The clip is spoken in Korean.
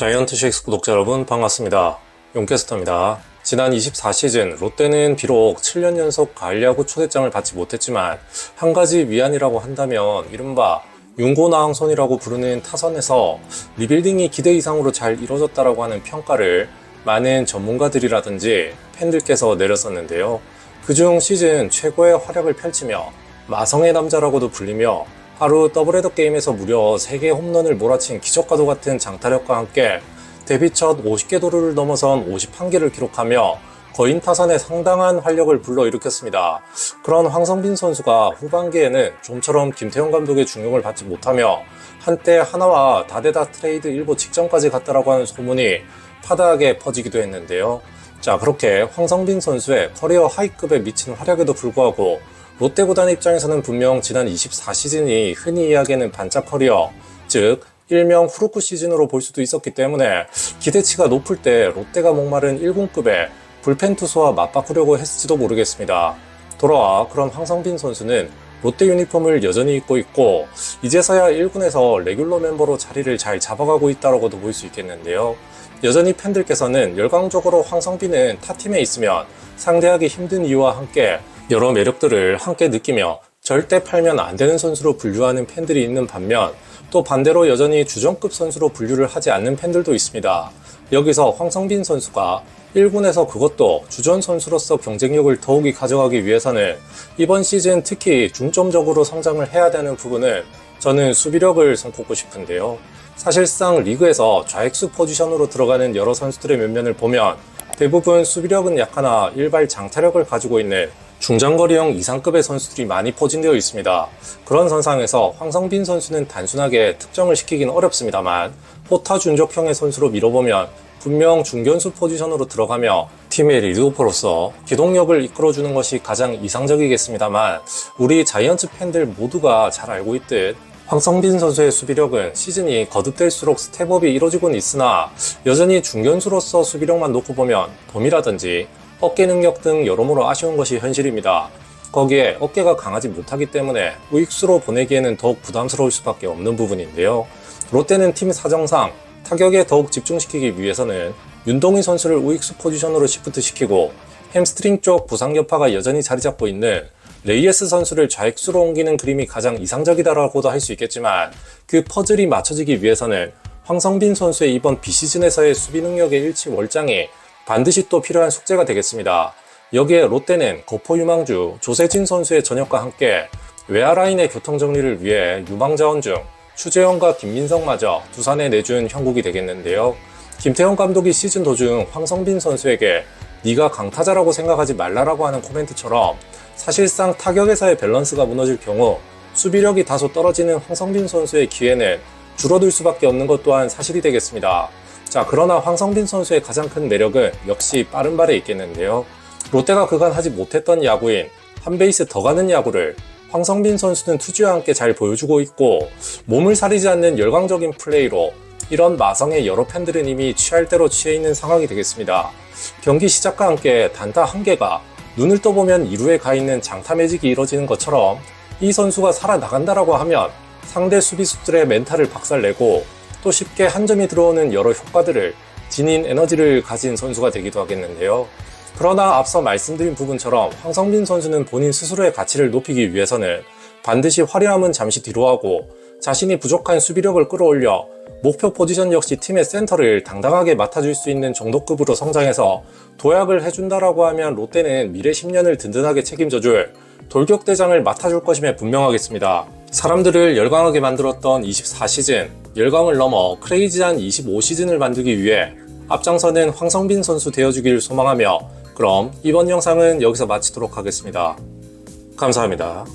자이언트식스 구독자 여러분 반갑습니다. 용캐스터입니다. 지난 24시즌 롯데는 비록 7년 연속 가을야구 초대장을 받지 못했지만 한 가지 위안이라고 한다면 이른바 윤고나항손이라고 부르는 타선에서 리빌딩이 기대 이상으로 잘 이루어졌다라고 하는 평가를 많은 전문가들이라든지 팬들께서 내렸었는데요. 그중 시즌 최고의 활약을 펼치며 마성의 남자라고도 불리며 하루 더블헤더 게임에서 무려 3개 홈런을 몰아친 기적과도 같은 장타력과 함께 데뷔 첫 50개 도루를 넘어선 51개를 기록하며 거인 타선에 상당한 활력을 불러일으켰습니다. 그런 황성빈 선수가 후반기에는 좀처럼 김태형 감독의 중용을 받지 못하며 한때 하나와 다대다 트레이드 일보 직전까지 갔다라고 하는 소문이 파다하게 퍼지기도 했는데요. 자, 그렇게 황성빈 선수의 커리어 하이급에 미친 활약에도 불구하고 롯데 구단 입장에서는 분명 지난 24시즌이 흔히 이야기하는 반짝 커리어, 즉 일명 후루쿠 시즌으로 볼 수도 있었기 때문에 기대치가 높을 때 롯데가 목마른 1군급의 불펜 투수와 맞바꾸려고 했을지도 모르겠습니다. 돌아와 그런 황성빈 선수는 롯데 유니폼을 여전히 입고 있고 이제서야 1군에서 레귤러 멤버로 자리를 잘 잡아가고 있다고도 볼 수 있겠는데요. 여전히 팬들께서는 열광적으로 황성빈은 타팀에 있으면 상대하기 힘든 이유와 함께 여러 매력들을 함께 느끼며 절대 팔면 안 되는 선수로 분류하는 팬들이 있는 반면 또 반대로 여전히 주전급 선수로 분류를 하지 않는 팬들도 있습니다. 여기서 황성빈 선수가 1군에서 그것도 주전 선수로서 경쟁력을 더욱이 가져가기 위해서는 이번 시즌 특히 중점적으로 성장을 해야 되는 부분은 저는 수비력을 손꼽고 싶은데요. 사실상 리그에서 좌익수 포지션으로 들어가는 여러 선수들의 면면을 보면 대부분 수비력은 약하나 일발 장타력을 가지고 있는 중장거리형 이상급의 선수들이 많이 포진되어 있습니다. 그런 선상에서 황성빈 선수는 단순하게 특정을 시키기는 어렵습니다만 호타 준적형의 선수로 밀어보면 분명 중견수 포지션으로 들어가며 팀의 리드오퍼로서 기동력을 이끌어주는 것이 가장 이상적이겠습니다만 우리 자이언츠 팬들 모두가 잘 알고 있듯 황성빈 선수의 수비력은 시즌이 거듭될수록 스텝업이 이루어지곤 있으나 여전히 중견수로서 수비력만 놓고 보면 봄이라든지 어깨 능력 등 여러모로 아쉬운 것이 현실입니다. 거기에 어깨가 강하지 못하기 때문에 우익수로 보내기에는 더욱 부담스러울 수밖에 없는 부분인데요. 롯데는 팀 사정상 타격에 더욱 집중시키기 위해서는 윤동희 선수를 우익수 포지션으로 시프트 시키고 햄스트링 쪽 부상 여파가 여전히 자리 잡고 있는 레이에스 선수를 좌익수로 옮기는 그림이 가장 이상적이다라고도 할 수 있겠지만 그 퍼즐이 맞춰지기 위해서는 황성빈 선수의 이번 비시즌에서의 수비 능력의 일치 월장이 반드시 또 필요한 숙제가 되겠습니다. 여기에 롯데는 거포 유망주 조세진 선수의 전역과 함께 외야 라인의 교통 정리를 위해 유망 자원 중 추재영과 김민성마저 두산에 내준 형국이 되겠는데요. 김태형 감독이 시즌 도중 황성빈 선수에게 네가 강타자라고 생각하지 말라라고 하는 코멘트처럼 사실상 타격에서의 밸런스가 무너질 경우 수비력이 다소 떨어지는 황성빈 선수의 기회는 줄어들 수밖에 없는 것 또한 사실이 되겠습니다. 자, 그러나 황성빈 선수의 가장 큰 매력은 역시 빠른 발에 있겠는데요. 롯데가 그간 하지 못했던 야구인 한 베이스 더 가는 야구를 황성빈 선수는 투지와 함께 잘 보여주고 있고 몸을 사리지 않는 열광적인 플레이로 이런 마성의 여러 팬들은 이미 취할 대로 취해 있는 상황이 되겠습니다. 경기 시작과 함께 단타 한 개가 눈을 떠보면 2루에 가 있는 장타 매직이 이뤄지는 것처럼 이 선수가 살아나간다라고 하면 상대 수비수들의 멘탈을 박살내고 또 쉽게 한 점이 들어오는 여러 효과들을 지닌 에너지를 가진 선수가 되기도 하겠는데요. 그러나 앞서 말씀드린 부분처럼 황성빈 선수는 본인 스스로의 가치를 높이기 위해서는 반드시 화려함은 잠시 뒤로 하고 자신이 부족한 수비력을 끌어올려 목표 포지션 역시 팀의 센터를 당당하게 맡아줄 수 있는 정도급으로 성장해서 도약을 해준다라고 하면 롯데는 미래 10년을 든든하게 책임져줄 돌격대장을 맡아줄 것임에 분명하겠습니다. 사람들을 열광하게 만들었던 24시즌, 열광을 넘어 크레이지한 25시즌을 만들기 위해 앞장서는 황성빈 선수 되어주길 소망하며 그럼 이번 영상은 여기서 마치도록 하겠습니다. 감사합니다.